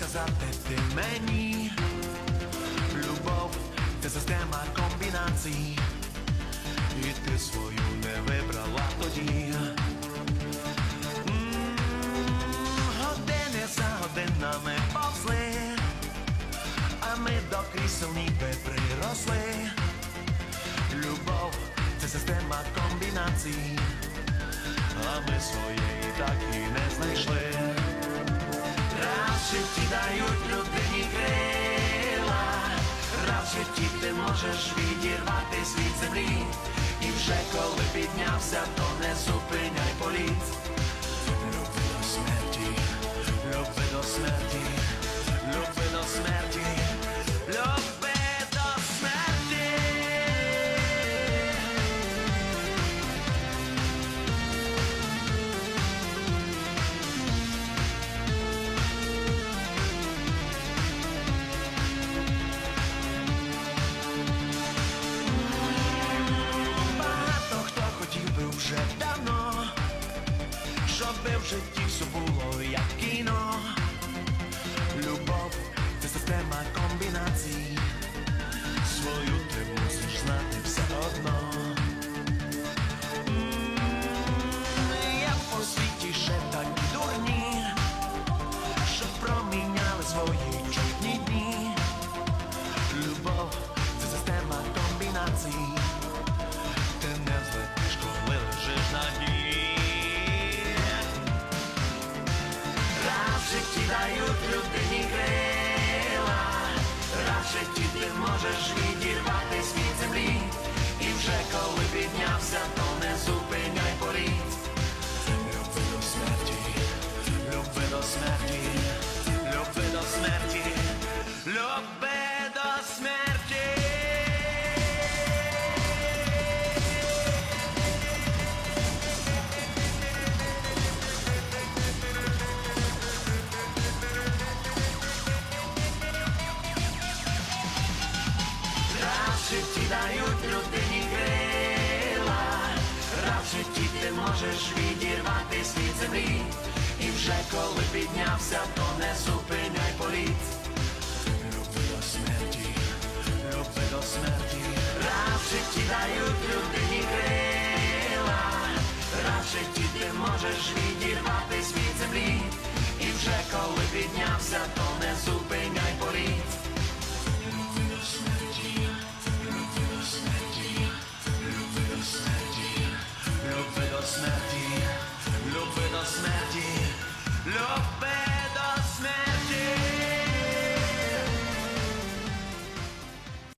сказати ти мені? Любов це система комбінацій, і ти свою не вибрала тоді. Години за годинами повзли, а ми до крісел ніби приросли. Любов це система комбінацій, а ми своєї так і не знайшли. В житті дають людині крила, в житті ти можеш відірватись від землі, і вже коли піднявся, в житті все було як кіно. Любов це система комбінацій. Ти в житті дають людині крила, раз в житті ти можеш відірватись від землі, і вже коли піднявся, то не зупиняй політ. Люби до смерті, люби до смерті, раз в житті дають людині крила, раз в житті ти можеш відірватись від землі, і вже коли піднявся, то люби